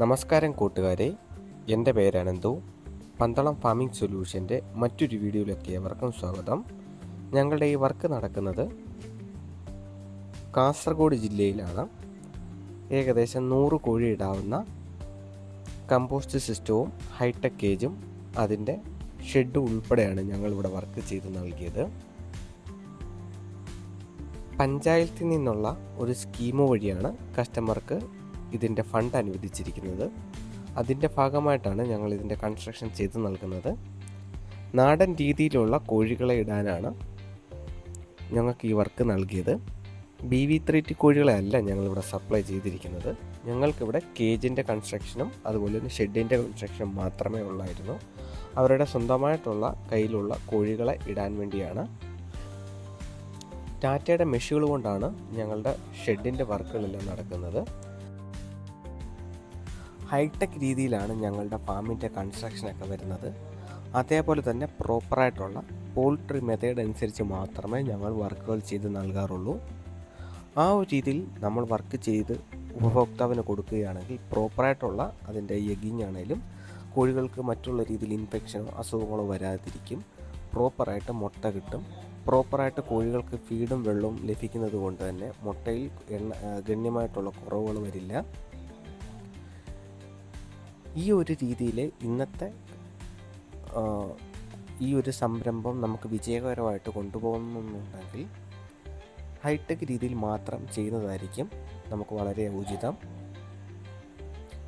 നമസ്കാരം കൂട്ടുകാരെ. എന്റെ പേര് അനന്തു പന്തളം ഫാമിംഗ് സൊല്യൂഷന്റെ മറ്റൊരു വീഡിയോയിലേക്ക് ഏവർക്കും സ്വാഗതം. ഞങ്ങളുടെ ഈ വർക്ക് നടക്കുന്നത് കാസർഗോഡ് ജില്ലയിലാണ്. ഏകദേശം നൂറ് കോഴി ഇടാവുന്ന കമ്പോസ്റ്റ് സിസ്റ്റവും ഹൈടെക് കേജും അതിന്റെ ഷെഡും ഉൾപ്പെടെയാണ് ഞങ്ങളിവിടെ വർക്ക് ചെയ്ത് നൽകിയത്. പഞ്ചായത്തിൽ നിന്നുള്ള ഒരു സ്കീം വഴിയാണ് കസ്റ്റമർക്ക് ഇതിന്റെ ഫണ്ട് അനുവദിച്ചിരിക്കുന്നത്. അതിന്റെ ഭാഗമായിട്ടാണ് ഞങ്ങൾ ഇതിന്റെ കൺസ്ട്രക്ഷൻ ചെയ്ത് നൽകുന്നത്. നാടൻ രീതിയിലുള്ള കോഴികളെ ഇടാനാണ് ഞങ്ങൾക്ക് ഈ വർക്ക് നൽകിയത്. ബി വി ത്രീ ടി കോഴികളെ അല്ല ഞങ്ങളിവിടെ സപ്ലൈ ചെയ്തിരിക്കുന്നത്. ഞങ്ങൾക്കിവിടെ കേജിന്റെ കൺസ്ട്രക്ഷനും അതുപോലെ തന്നെ ഷെഡിന്റെ കൺസ്ട്രക്ഷനും മാത്രമേ ഉള്ളായിരുന്നു. അവരുടെ സ്വന്തമായിട്ടുള്ള കയ്യിലുള്ള കോഴികളെ ഇടാൻ വേണ്ടിയാണ്. ടാറ്റയുടെ മെഷീനുകൾ കൊണ്ടാണ് ഞങ്ങളുടെ ഷെഡിന്റെ വർക്കുകളെല്ലാം നടക്കുന്നത്. ഹൈടെക് രീതിയിലാണ് ഞങ്ങളുടെ ഫാമിന്റെ കൺസ്ട്രക്ഷനൊക്കെ വരുന്നത്. അതേപോലെ തന്നെ പ്രോപ്പറായിട്ടുള്ള പോൾട്രി മെത്തേഡ് അനുസരിച്ച് മാത്രമേ ഞങ്ങൾ വർക്കുകൾ ചെയ്ത് നൽകാറുള്ളൂ. ആ ഒരു രീതിയിൽ നമ്മൾ വർക്ക് ചെയ്ത് ഉപഭോക്താവിന് കൊടുക്കുകയാണെങ്കിൽ പ്രോപ്പറായിട്ടുള്ള അതിന്റെ എഗിങ് ആണെങ്കിലും കോഴികൾക്ക് മറ്റുള്ള രീതിയിൽ ഇൻഫെക്ഷനോ അസുഖങ്ങളോ വരാതിരിക്കും. പ്രോപ്പറായിട്ട് മുട്ട കിട്ടും. പ്രോപ്പറായിട്ട് കോഴികൾക്ക് ഫീഡും വെള്ളവും ലഭിക്കുന്നത് കൊണ്ട് തന്നെ മുട്ടയിൽ എണ്ണ ഗണ്യമായിട്ടുള്ള കുറവുകൾ വരില്ല. ഈ ഒരു രീതിയിൽ ഇന്നത്തെ ഈ ഒരു സംരംഭം നമുക്ക് വിജയകരമായിട്ട് കൊണ്ടുപോകുന്നുണ്ടെങ്കിൽ ഹൈടെക് രീതിയിൽ മാത്രം ചെയ്യുന്നതായിരിക്കും നമുക്ക് വളരെ ഉചിതം.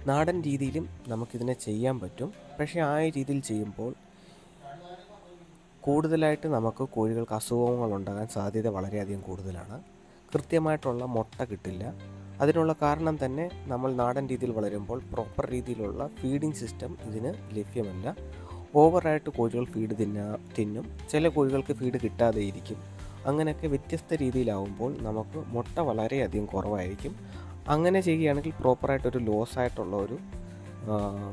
നാടൻ രീതിയിലും നമുക്കിതിനെ ചെയ്യാൻ പറ്റും. പക്ഷേ ആ രീതിയിൽ ചെയ്യുമ്പോൾ കൂടുതലായിട്ട് നമുക്ക് കോഴികൾക്ക് അസുഖങ്ങൾ ഉണ്ടാകാൻ സാധ്യത വളരെയധികം കൂടുതലാണ്. കൃത്യമായിട്ടുള്ള മുട്ട കിട്ടില്ല. അതിനുള്ള കാരണം തന്നെ നമ്മൾ നാടൻ രീതിയിൽ വളരുമ്പോൾ പ്രോപ്പർ രീതിയിലുള്ള ഫീഡിംഗ് സിസ്റ്റം ഇതിന് ലഭ്യമല്ല. ഓവറായിട്ട് കോഴികൾ ഫീഡ് തിന്നാ തിന്നും. ചില കോഴികൾക്ക് ഫീഡ് കിട്ടാതെ ഇരിക്കും. അങ്ങനെയൊക്കെ വ്യത്യസ്ത രീതിയിലാവുമ്പോൾ നമുക്ക് മുട്ട വളരെയധികം കുറവായിരിക്കും. അങ്ങനെ ചെയ്യുകയാണെങ്കിൽ പ്രോപ്പറായിട്ടൊരു ലോസ് ആയിട്ടുള്ള ഒരു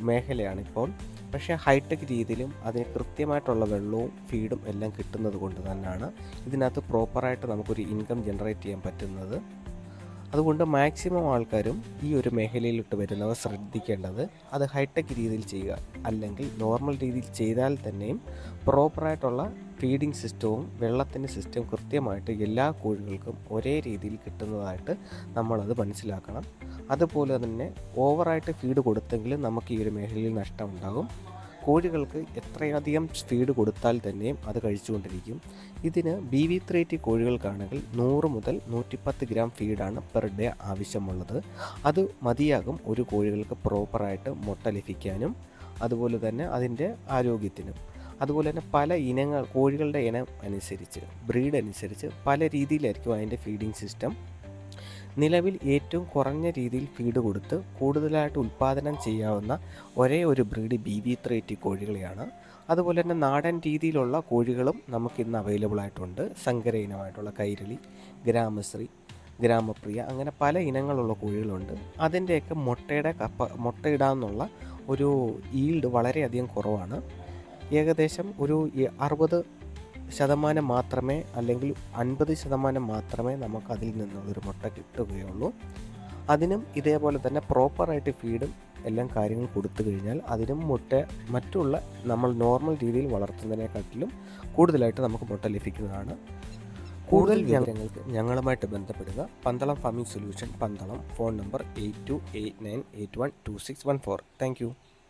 മേഖലയാണ് ഇപ്പോൾ പക്ഷേ ഹൈടെക് രീതിയിലും അതിന് കൃത്യമായിട്ടുള്ള വെള്ളവും ഫീഡും എല്ലാം കിട്ടുന്നത് കൊണ്ട് തന്നെയാണ് ഇതിനകത്ത് പ്രോപ്പറായിട്ട് നമുക്കൊരു ഇൻകം ജനറേറ്റ് ചെയ്യാൻ പറ്റുന്നത്. അതുകൊണ്ട് മാക്സിമം ആൾക്കാരും ഈ ഒരു മേഖലയിലോട്ട് വരുന്നവർ ശ്രദ്ധിക്കേണ്ടത് അത് ഹൈടെക് രീതിയിൽ ചെയ്യുക. അല്ലെങ്കിൽ നോർമൽ രീതിയിൽ ചെയ്താൽ തന്നെയും പ്രോപ്പറായിട്ടുള്ള ഫീഡിംഗ് സിസ്റ്റവും വെള്ളത്തിന്റെ സിസ്റ്റവും കൃത്യമായിട്ട് എല്ലാ കോഴികൾക്കും ഒരേ രീതിയിൽ കിട്ടുന്നതായിട്ട് നമ്മളത് മനസ്സിലാക്കണം. അതുപോലെ തന്നെ ഓവറായിട്ട് ഫീഡ് കൊടുത്തെങ്കിലും നമുക്ക് ഈ ഒരു മേഖലയിൽ നഷ്ടമുണ്ടാകും. കോഴികൾക്ക് എത്രയധികം ഫീഡ് കൊടുത്താൽ തന്നെയും അത് കഴിച്ചുകൊണ്ടിരിക്കും. ഇതിന് ബി വി ത്രീ കോഴികൾക്കാണെങ്കിൽ നൂറ് മുതൽ നൂറ്റിപ്പത്ത് ഗ്രാം ഫീഡാണ് പെർ ഡേ ആവശ്യമുള്ളത്. അത് മതിയാകും ഒരു കോഴികൾക്ക് പ്രോപ്പറായിട്ട് മുട്ട ലഭിക്കാനും അതുപോലെ തന്നെ അതിന്റെ ആരോഗ്യത്തിനും. അതുപോലെ തന്നെ പല ഇനങ്ങൾ കോഴികളുടെ ഇനം അനുസരിച്ച് ബ്രീഡ് അനുസരിച്ച് പല രീതിയിലായിരിക്കും അതിന്റെ ഫീഡിംഗ് സിസ്റ്റം നിലവിൽ ഏറ്റവും കുറഞ്ഞ രീതിയിൽ ഫീഡ് കൊടുത്ത് കൂടുതലായിട്ട് ഉൽപ്പാദനം ചെയ്യാവുന്ന ഒരേ ഒരു ബ്രീഡ് ബി വി ത്രീ കോഴികളെയാണ്. അതുപോലെ തന്നെ നാടൻ രീതിയിലുള്ള കോഴികളും നമുക്ക് ഇന്ന് അവൈലബിൾ ആയിട്ടുണ്ട്. സങ്കര ഇനമായിട്ടുള്ള കൈരളി ഗ്രാമശ്രീ ഗ്രാമപ്രിയ അങ്ങനെ പല ഇനങ്ങളുള്ള കോഴികളുണ്ട്. അതിന്റെയൊക്കെ മുട്ടയുടെ കപ്പ മുട്ടയിടാന്നുള്ള ഒരു ഈൽഡ് വളരെയധികം കുറവാണ്. ഏകദേശം ഒരു അറുപത് ശതമാനം മാത്രമേ അല്ലെങ്കിൽ അൻപത് ശതമാനം മാത്രമേ നമുക്ക് അതിൽ നിന്നുള്ളൊരു മുട്ട കിട്ടുകയുള്ളൂ. അതിനും ഇതേപോലെ തന്നെ പ്രോപ്പറായിട്ട് ഫീഡും എല്ലാം കാര്യങ്ങൾ കൊടുത്തു കഴിഞ്ഞാൽ അതിനും മുട്ട മറ്റുള്ള നമ്മൾ നോർമൽ രീതിയിൽ വളർത്തുന്നതിനെക്കാട്ടിലും കൂടുതലായിട്ട് നമുക്ക് മുട്ട ലഭിക്കുന്നതാണ്. കൂടുതൽ വിവരങ്ങൾക്ക് ഞങ്ങളുമായിട്ട് ബന്ധപ്പെടുക. Pandalam farming solution Pandalam. Phone number eight two eight nine eight one two six one four thank you